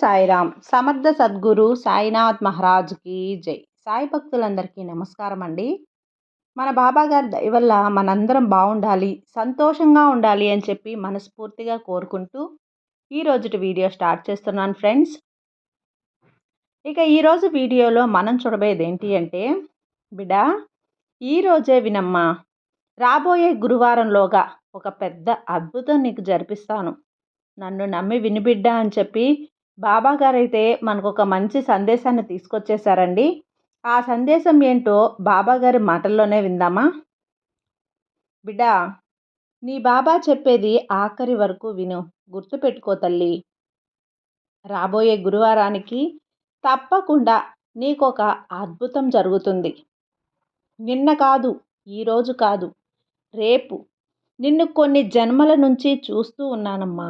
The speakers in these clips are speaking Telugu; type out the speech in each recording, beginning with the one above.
సాయిరామ్. సమర్థ సద్గురు సాయినాథ్ మహారాజ్కి జై. సాయి భక్తులందరికీ నమస్కారం అండి. మన బాబా గారి దయ వల్ల మనందరం బాగుండాలి సంతోషంగా ఉండాలి అని చెప్పి మనస్ఫూర్తిగా కోరుకుంటూ ఈరోజుటి వీడియో స్టార్ట్ చేస్తున్నాను ఫ్రెండ్స్. ఇక ఈరోజు వీడియోలో మనం చూడబోయేది ఏంటి అంటే బిడ్డ ఈరోజే వినమ్మా. రాబోయే గురువారంలోగా ఒక పెద్ద అద్భుతం నీకు జరిపిస్తాను. నన్ను నమ్మి వినిబిడ్డా అని చెప్పి బాబా గారైతే మనకు ఒక మంచి సందేశాన్ని తీసుకొచ్చేసారండి. ఆ సందేశం ఏంటో బాబా గారి మాటల్లోనే విందామా? బిడ్డ నీ బాబా చెప్పేది ఆఖరి వరకు విను. గుర్తుపెట్టుకో తల్లి. రాబోయే గురువారానికి తప్పకుండా నీకొక అద్భుతం జరుగుతుంది. నిన్న కాదు ఈరోజు కాదు. రేపు. నిన్ను కొన్ని జన్మల నుంచి చూస్తూ ఉన్నానమ్మా.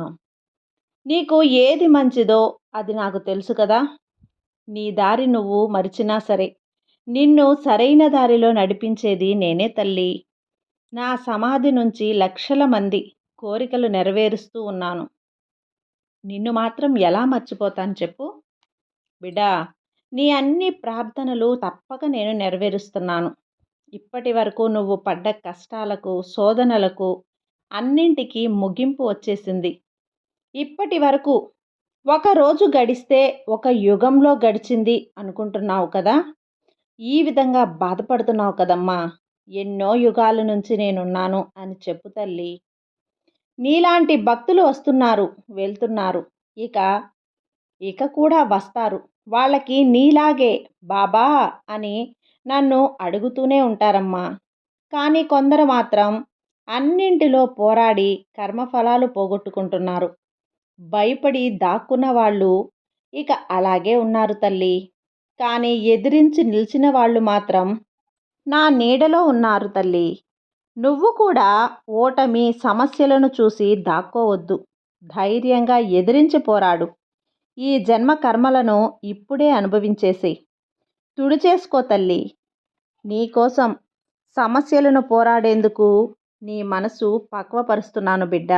నీకు ఏది మంచిదో అది నాకు తెలుసు కదా. నీ దారి నువ్వు మరిచినా సరే. నిన్ను సరైన దారిలో నడిపించేది నేనే తల్లి. నా సమాధి నుంచి లక్షల మంది కోరికలు నెరవేరుస్తూ ఉన్నాను. నిన్ను మాత్రం ఎలా మర్చిపోతాను చెప్పు? బిడా నీ అన్ని ప్రార్థనలు తప్పక నేను నెరవేరుస్తున్నాను. ఇప్పటి వరకు నువ్వు పడ్డ కష్టాలకు శోధనలకు అన్నింటికీ ముగింపు వచ్చేసింది. ఇప్పటి వరకు ఒక రోజు గడిస్తే ఒక యుగంలో గడిచింది అనుకుంటున్నావు కదా? ఈ విధంగా బాధపడుతున్నావు కదమ్మా. ఎన్నో యుగాల నుంచి నేనున్నాను అని చెప్పు తల్లి. నీలాంటి భక్తులు వస్తున్నారు వెళ్తున్నారు. ఇక ఇక కూడా వస్తారు. వాళ్ళకి నీలాగే బాబా అని నన్ను అడుగుతూనే ఉంటారమ్మా. కానీ కొందరు మాత్రం అన్నింటిలో పోరాడి కర్మఫలాలు పోగొట్టుకుంటున్నారు. భయపడి దాక్కున్న వాళ్ళు ఇక అలాగే ఉన్నారు తల్లి. కానీ ఎదిరించి నిలిచిన వాళ్ళు మాత్రం నా నీడలో ఉన్నారు తల్లి. నువ్వు కూడా ఓటమి సమస్యలను చూసి దాక్కోవద్దు. ధైర్యంగా ఎదిరించి పోరాడు. ఈ జన్మ కర్మలను ఇప్పుడే అనుభవించేసి. తుడిచేసుకో తల్లి. నీకోసం సమస్యలను పోరాడేందుకు నీ మనసు పక్వపరుస్తున్నాను బిడ్డ.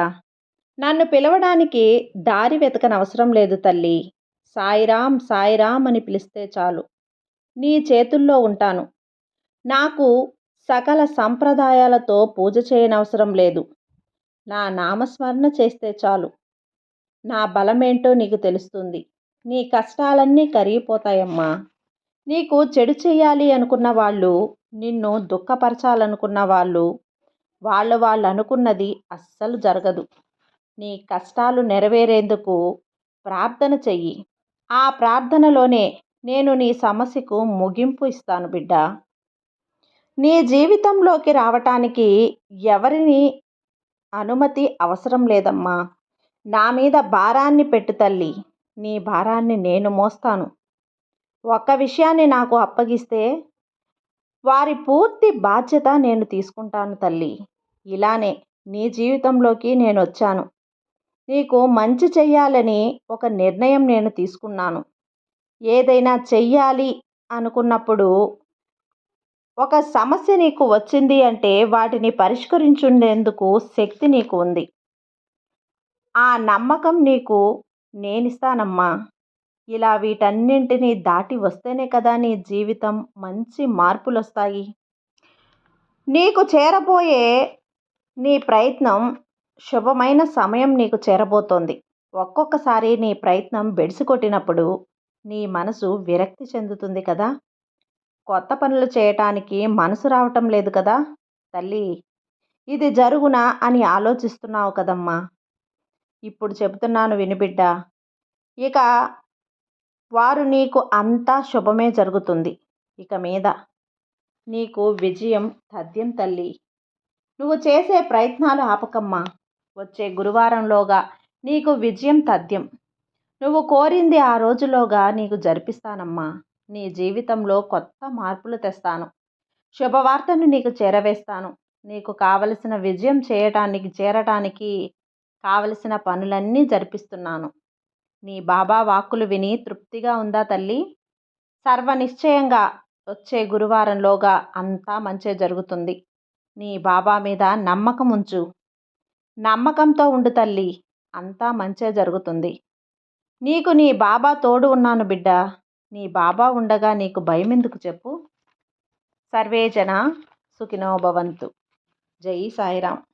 నన్ను పిలవడానికి దారి వెతకనవసరం లేదు తల్లి. సాయిరామ్ సాయిరామ్ అని పిలిస్తే చాలు. నీ చేతుల్లో ఉంటాను. నాకు సకల సంప్రదాయాలతో పూజ చేయనవసరం లేదు. నా నామస్మరణ చేస్తే చాలు. నా బలమేంటో నీకు తెలుస్తుంది. నీ కష్టాలన్నీ కరిగిపోతాయమ్మా. నీకు చెడు చేయాలి అనుకున్న వాళ్ళు నిన్ను దుఃఖపరచాలనుకున్న వాళ్ళు వాళ్ళు వాళ్ళు అనుకున్నది అస్సలు జరగదు. నీ కష్టాలు నెరవేరేందుకు ప్రార్థన చెయ్యి. ఆ ప్రార్థనలోనే నేను నీ సమస్యకు ముగింపు ఇస్తాను బిడ్డ. నీ జీవితంలోకి రావటానికి ఎవరిని అనుమతి అవసరం లేదమ్మా. నా మీద భారాన్ని పెట్టు తల్లి. నీ భారాన్ని నేను మోస్తాను. ఒక్క విషయాన్ని నాకు అప్పగిస్తే వారి పూర్తి బాధ్యత నేను తీసుకుంటాను తల్లి. ఇలానే నీ జీవితంలోకి నేను వచ్చాను. నీకు మంచి చెయ్యాలని ఒక నిర్ణయం నేను తీసుకున్నాను. ఏదైనా చెయ్యాలి అనుకున్నప్పుడు ఒక సమస్య నీకు వచ్చింది అంటే వాటిని పరిష్కరించుండేందుకు శక్తి నీకు ఉంది. ఆ నమ్మకం నీకు నేనిస్తానమ్మా. ఇలా వీటన్నింటినీ దాటి వస్తేనే కదా నీ జీవితం మంచి మార్పులు వస్తాయి నీకు చేరబోయే నీ ప్రయత్నం శుభమైన సమయం నీకు చేరబోతోంది. ఒక్కొక్కసారి నీ ప్రయత్నం బెడిసికొట్టినప్పుడు నీ మనసు విరక్తి చెందుతుంది కదా? కొత్త పనులు చేయటానికి మనసు రావటం లేదు కదా? తల్లి! ఇది జరుగునా అని ఆలోచిస్తున్నావు కదమ్మా. ఇప్పుడు చెబుతున్నాను వినిబిడ్డ ఇక వారు నీకు అంతా శుభమే జరుగుతుంది. ఇక మీద నీకు విజయం తథ్యం తల్లి! నువ్వు చేసే ప్రయత్నాలు ఆపకమ్మా. వచ్చే గురువారంలోగా నీకు విజయం తథ్యం. నువ్వు కోరింది ఆ రోజులోగా నీకు జరిపిస్తానమ్మా. నీ జీవితంలో కొత్త మార్పులు తెస్తాను. శుభవార్తను నీకు చేరవేస్తాను. నీకు కావలసిన విజయం చేయటానికి చేరటానికి కావలసిన పనులన్నీ జరిపిస్తున్నాను. నీ బాబా వాక్కులు విని తృప్తిగా ఉందా తల్లి? సర్వనిశ్చయంగా వచ్చే గురువారంలోగా అంతా మంచే జరుగుతుంది. నీ బాబా మీద నమ్మకం ఉంచు నమ్మకంతో ఉండు తల్లి. అంతా మంచే జరుగుతుంది. నీకు నీ బాబా తోడు ఉన్నాను బిడ్డ. నీ బాబా ఉండగా నీకు భయం ఎందుకు చెప్పు సర్వేజన సుఖినోభవంతు జై సాయిరామ్.